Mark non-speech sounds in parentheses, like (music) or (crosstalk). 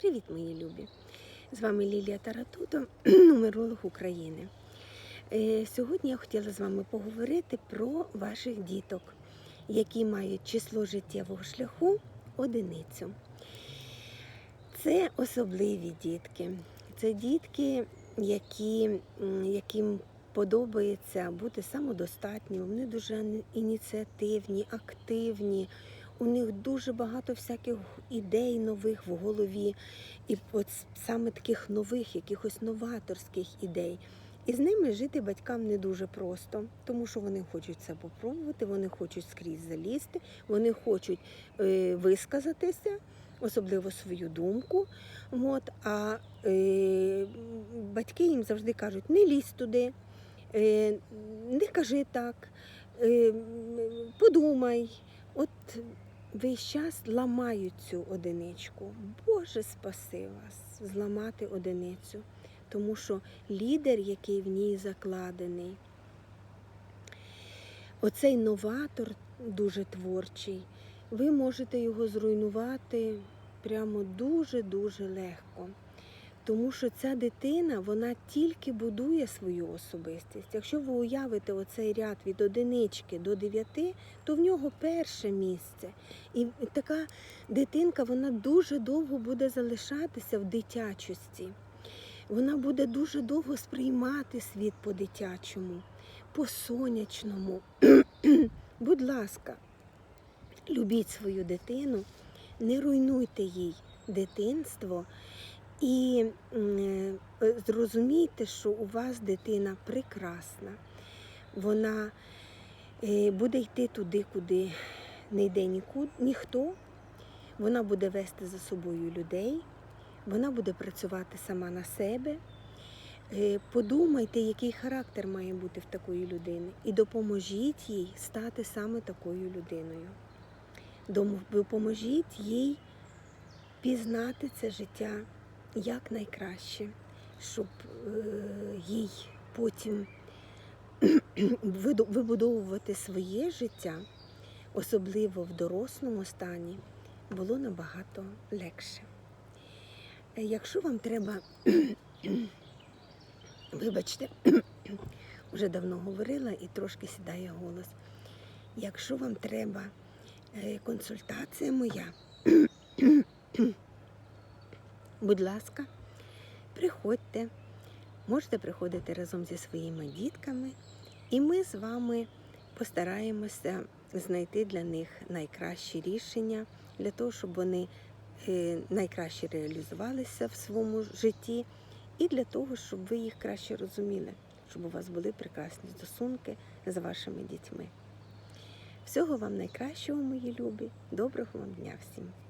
Привіт, мої любі! З вами Лілія Таратуто, (clears throat) нумеролог України. Е, Сьогодні я хотіла з вами поговорити про ваших діток, які мають число життєвого шляху одиницю. Це особливі дітки. Це дітки, які, яким подобається бути самодостатніми, вони дуже ініціативні, активні. У них дуже багато всяких ідей нових в голові, і от саме таких нових, якихось новаторських ідей. І з ними жити батькам не дуже просто, тому що вони хочуть це попробувати, вони хочуть скрізь залізти, вони хочуть е, висказатися, особливо свою думку. От, а е, батьки їм завжди кажуть, не лізь туди, е, не кажи так, е, подумай. От весь час ламають цю одиничку. Боже, спаси вас, зламати одиницю. Тому що лідер, який в ній закладений, оцей новатор дуже творчий, ви можете його зруйнувати прямо дуже-дуже легко. Тому що ця дитина вона тільки будує свою особистість. Якщо ви уявите оцей ряд від одинички до дев'яти, то в нього перше місце. І така дитинка вона дуже довго буде залишатися в дитячості. Вона буде дуже довго сприймати світ по-дитячому, по-сонячному. (clears throat) Будь ласка, любіть свою дитину, не руйнуйте їй дитинство. І е, зрозумійте, що у вас дитина прекрасна. Вона е, буде йти туди, куди не йде ніхто. Вона буде вести за собою людей, вона буде працювати сама на себе. Е, Подумайте, який характер має бути в такої людини, і допоможіть їй стати саме такою людиною. Допоможіть їй пізнати це життя як найкраще, щоб е, їй потім (clears throat) вибудовувати своє життя, особливо в дорослому стані, було набагато легше. Е, Якщо вам треба, (clears throat) вибачте, (clears throat) вже давно говорила і трошки сідає голос. Якщо вам треба е, консультація моя, Будь ласка, приходьте, можете приходити разом зі своїми дітками, і ми з вами постараємося знайти для них найкращі рішення для того, щоб вони е, найкраще реалізувалися в своєму житті, і для того, щоб ви їх краще розуміли, щоб у вас були прекрасні стосунки з вашими дітьми. Всього вам найкращого, мої любі, доброго вам дня всім!